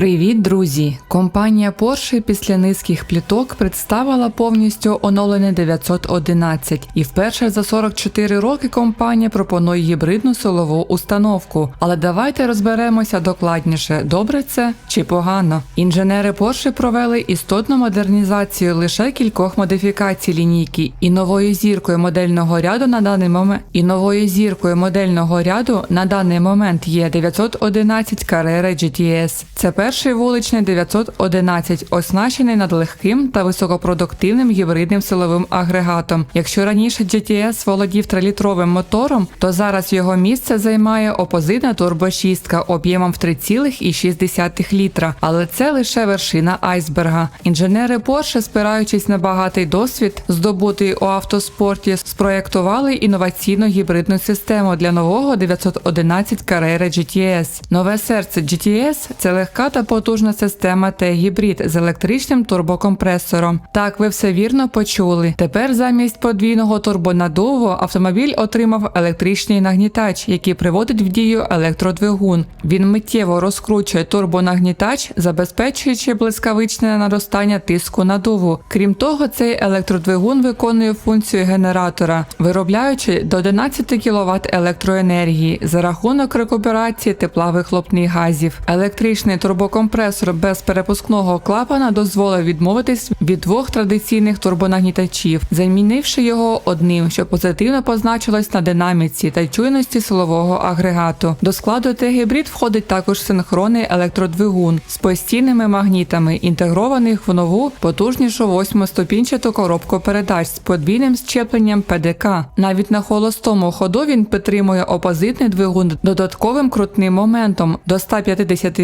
Привіт, друзі! Компанія Porsche після низьких пліток представила повністю оновлений 911 і вперше за 44 роки компанія пропонує гібридну силову установку. Але давайте розберемося докладніше, добре це чи погано. Інженери Porsche провели істотну модернізацію лише кількох модифікацій лінійки і новою зіркою модельного ряду на даний момент і новою зіркою модельного ряду на даний момент є 911 Carrera GTS. Це перший вуличний 911, оснащений надлегким та високопродуктивним гібридним силовим агрегатом. Якщо раніше GTS володів 3-літровим мотором, то зараз його місце займає опозитна турбошістка об'ємом в 3,6 літра. Але це лише вершина айсберга. Інженери Porsche, спираючись на багатий досвід, здобутий у автоспорті, спроєктували інноваційну гібридну систему для нового 911 Carrera GTS. Нове серце GTS – це легка та потужна система Т-гібрид з електричним турбокомпресором. Так, ви все вірно почули. Тепер замість подвійного турбонадуву автомобіль отримав електричний нагнітач, який приводить в дію електродвигун. Він миттєво розкручує турбонагнітач, забезпечуючи блискавичне наростання тиску надуву. Крім того, цей електродвигун виконує функцію генератора, виробляючи до 11 кВт електроенергії за рахунок рекуперації тепла вихлопних газів. Електричний турбокомпресор без перепускного клапана дозволив відмовитись від двох традиційних турбонагнітачів, замінивши його одним, що позитивно позначилось на динаміці та чуйності силового агрегату. До складу Т-гібрид входить також синхронний електродвигун з постійними магнітами, інтегрованих в нову потужнішу восьмиступінчату коробку передач з подвійним щепленням ПДК. Навіть на холостому ходу він підтримує опозитний двигун додатковим крутним моментом до 150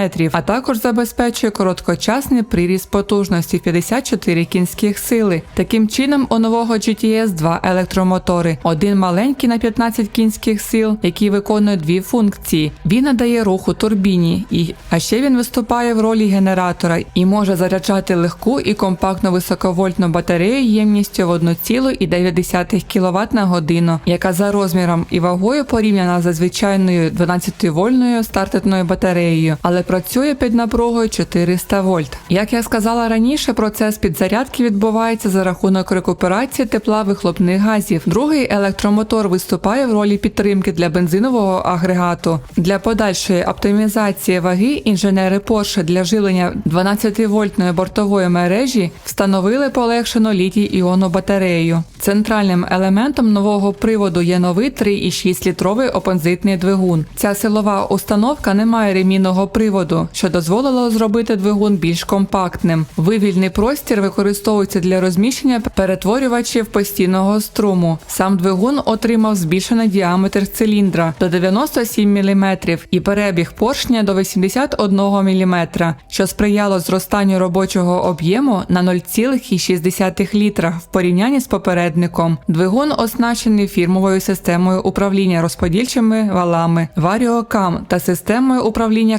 ньютон-метрів, а також забезпечує короткочасний приріст потужності 54 кінських сили. Таким чином, у нового GTS два електромотори: один маленький на 15 кінських сил, який виконує дві функції. Він надає руху турбіні, і а ще він виступає в ролі генератора і може заряджати легку і компактну високовольтну батарею ємністю в 1,9 кВт на годину, яка за розміром і вагою порівняна за звичайною 12-вольною стартерною батареєю, але працює під напругою 400 вольт. Як я сказала раніше, процес підзарядки відбувається за рахунок рекуперації тепла вихлопних газів. Другий електромотор виступає в ролі підтримки для бензинового агрегату. Для подальшої оптимізації ваги інженери Porsche для живлення 12-вольтної бортової мережі встановили полегшену літій іонну батарею. Центральним елементом нового приводу є новий 3,6 літровий опозитний двигун. Ця силова установка не має ремінного приводу, що дозволило зробити двигун більш компактним. Вивільний простір використовується для розміщення перетворювачів постійного струму. Сам двигун отримав збільшений діаметр циліндра до 97 мм і перебіг поршня до 81 мм, що сприяло зростанню робочого об'єму на 0,6 літра в порівнянні з попередником. Двигун оснащений фірмовою системою управління розподільчими валами, варіокам та системою управління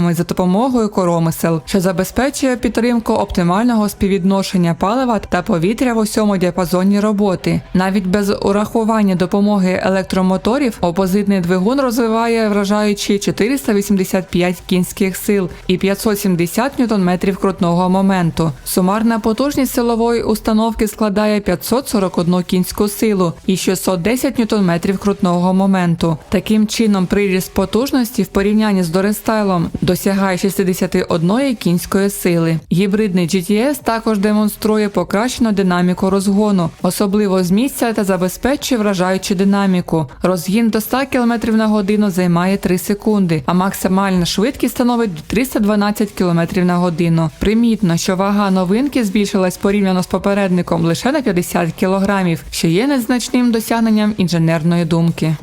клапанами за допомогою коромисел, що забезпечує підтримку оптимального співвідношення палива та повітря в усьому діапазоні роботи. Навіть без урахування допомоги електромоторів опозитний двигун розвиває вражаючі 485 кінських сил і 570 ньютон-метрів крутного моменту. Сумарна потужність силової установки складає 541 кінську силу і 610 ньютон-метрів крутного моменту. Таким чином, приріст потужності в порівнянні з дорестайлом досягає 61 кінської сили. Гібридний GTS також демонструє покращену динаміку розгону, особливо з місця та забезпечує вражаючу динаміку. Розгін до 100 км на годину займає 3 секунди, а максимальна швидкість становить 312 км на годину. Примітно, що вага новинки збільшилась порівняно з попередником лише на 50 кг, що є незначним досягненням інженерної думки.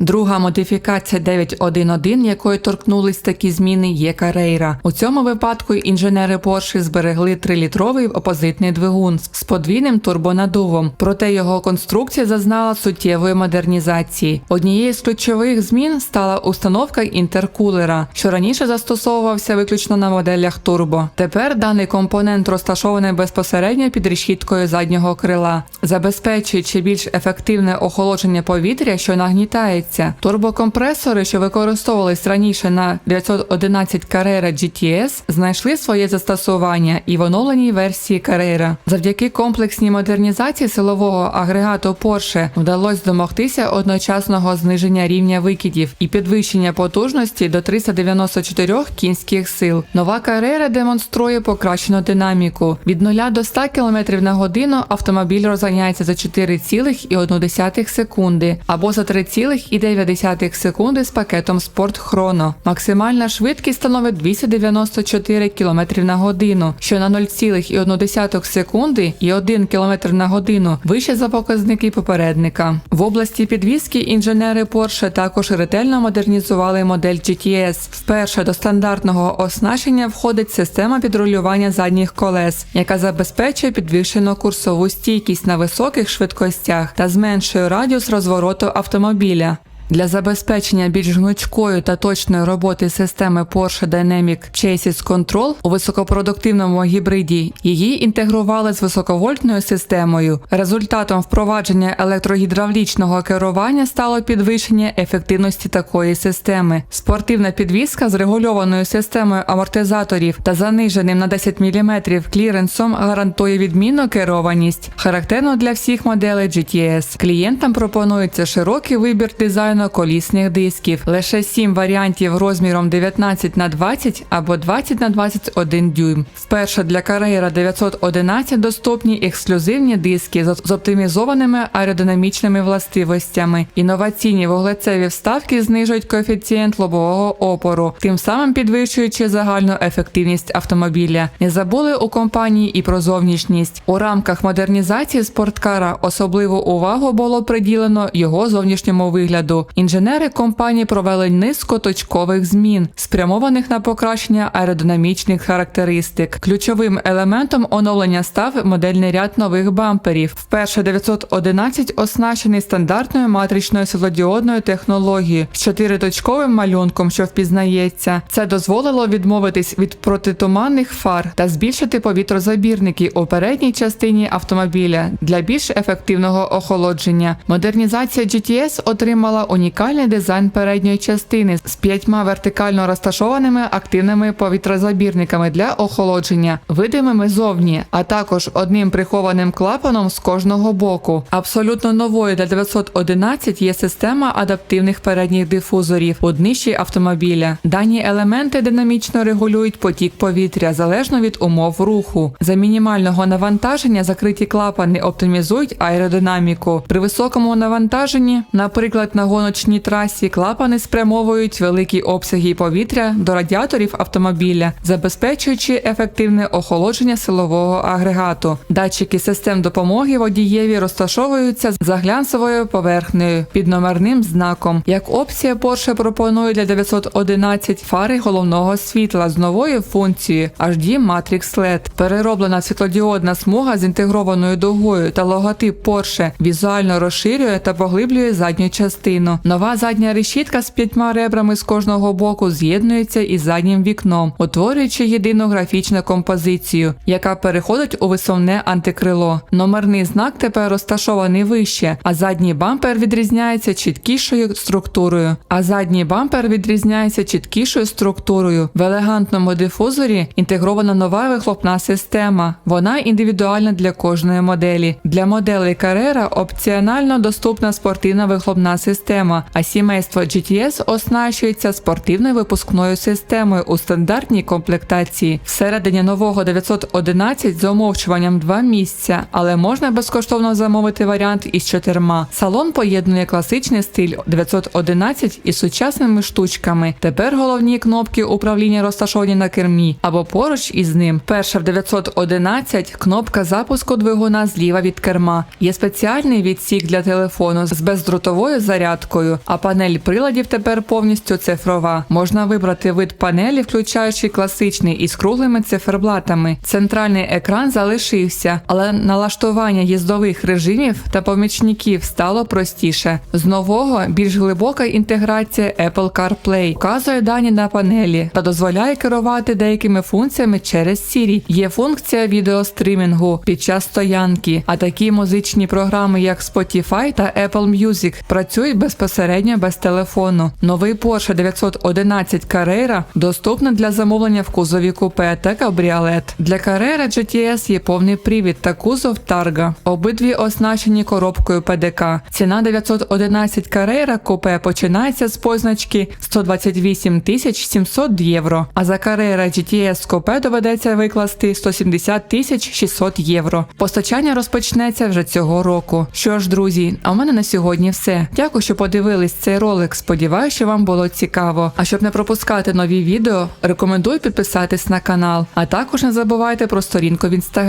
Друга модифікація 911, якої торкнулись такі зміни, є Carrera. У цьому випадку інженери Porsche зберегли 3-літровий опозитний двигун з подвійним турбонадувом, проте його конструкція зазнала суттєвої модернізації. Однією з ключових змін стала установка інтеркулера, що раніше застосовувався виключно на моделях турбо. Тепер даний компонент розташований безпосередньо під решіткою заднього крила, забезпечуючи більш ефективне охолодження повітря, що нагнітається. Турбокомпресори, що використовувались раніше на 911 Carrera GTS, знайшли своє застосування і в оновленій версії Carrera. Завдяки комплексній модернізації силового агрегату Porsche вдалося домогтися одночасного зниження рівня викидів і підвищення потужності до 394 кінських сил. Нова Carrera демонструє покращену динаміку. Від 0 до 100 км на годину автомобіль розганяється за 4,1 секунди або за 3,9 секунди з пакетом Sport Chrono. Максимальна швидкість становить 294 км на годину, що на 0,1 секунди і 1 км на годину вище за показники попередника. В області підвізки інженери Porsche також ретельно модернізували модель GTS. Вперше до стандартного оснащення входить система підрулювання задніх колес, яка забезпечує підвищену курсову стійкість на високих швидкостях та зменшує радіус розвороту автомобіля. Для забезпечення більш гнучкої та точної роботи системи Porsche Dynamic Chassis Control у високопродуктивному гібриді її інтегрували з високовольтною системою. Результатом впровадження електрогідравлічного керування стало підвищення ефективності такої системи. Спортивна підвізка з регульованою системою амортизаторів та заниженим на 10 мм кліренсом гарантує відмінну керованість, характерно для всіх моделей GTS. Клієнтам пропонується широкий вибір дизайну колісних дисків, лише 7 варіантів розміром 19 на 20 або 20 на 21 дюйм. Вперше для Carrera 911 доступні ексклюзивні диски з оптимізованими аеродинамічними властивостями. Інноваційні вуглецеві вставки знижують коефіцієнт лобового опору, тим самим підвищуючи загальну ефективність автомобіля. Не забули у компанії і про зовнішність. У рамках модернізації спорткара особливу увагу було приділено його зовнішньому вигляду. Інженери компанії провели низку точкових змін, спрямованих на покращення аеродинамічних характеристик. Ключовим елементом оновлення став модельний ряд нових бамперів. Вперше 911 оснащений стандартною матричною світлодіодною технологією з чотириточковим малюнком, що впізнається. Це дозволило відмовитись від протитуманних фар та збільшити повітрозабірники у передній частині автомобіля для більш ефективного охолодження. Модернізація GTS отримала унікальний дизайн передньої частини з п'ятьма вертикально розташованими активними повітрозабірниками для охолодження, видимими зовні, а також одним прихованим клапаном з кожного боку. Абсолютно новою для 911 є система адаптивних передніх дифузорів у днищі автомобіля. Дані елементи динамічно регулюють потік повітря залежно від умов руху. За мінімального навантаження закриті клапани оптимізують аеродинаміку. При високому навантаженні, наприклад, на гоночній трасі, клапани спрямовують великі обсяги повітря до радіаторів автомобіля, забезпечуючи ефективне охолодження силового агрегату. Датчики систем допомоги водієві розташовуються за глянцевою поверхнею під номерним знаком. Як опція Porsche пропонує для 911 фари головного світла з новою функцією HD Matrix LED. Перероблена світлодіодна смуга з інтегрованою дугою та логотип Porsche візуально розширює та поглиблює задню частину. Нова задня решітка з п'ятьма ребрами з кожного боку з'єднується із заднім вікном, утворюючи єдину графічну композицію, яка переходить у висувне антикрило. Номерний знак тепер розташований вище, а задній бампер відрізняється чіткішою структурою. А задній бампер відрізняється чіткішою структурою. В елегантному дифузорі інтегрована нова вихлопна система. Вона індивідуальна для кожної моделі. Для моделей Carrera опціонально доступна спортивна вихлопна система, а сімейство GTS оснащується спортивною випускною системою у стандартній комплектації. Всередині нового 911 за умовчуванням два місця, але можна безкоштовно замовити варіант із чотирма. Салон поєднує класичний стиль 911 із сучасними штучками. Тепер головні кнопки управління розташовані на кермі або поруч із ним. Перша в 911 кнопка запуску двигуна зліва від керма. Є спеціальний відсік для телефону з бездротовою зарядкою. Зарядкою, а панель приладів тепер повністю цифрова. Можна вибрати вид панелі, включаючи класичний із круглими циферблатами. Центральний екран залишився, але налаштування їздових режимів та помічників стало простіше. З нового більш глибока інтеграція Apple CarPlay вказує дані на панелі та дозволяє керувати деякими функціями через Siri. Є функція відеострімінгу під час стоянки, а такі музичні програми, як Spotify та Apple Music, працюють безпосередньо без телефону. Новий Porsche 911 Carrera доступний для замовлення в кузові купе та кабріолет. Для Carrera GTS є повний привід та кузов Targa. Обидві оснащені коробкою ПДК. Ціна 911 Carrera купе починається з позначки 128 тисяч 700 євро, а за Carrera GTS купе доведеться викласти 170 тисяч 600 євро. Постачання розпочнеться вже цього року. Що ж, друзі, а в мене на сьогодні все. Дякую, що подивились цей ролик. Сподіваюся, що вам було цікаво. А щоб не пропускати нові відео, рекомендую підписатись на канал. А також не забувайте про сторінку в інстаграмі.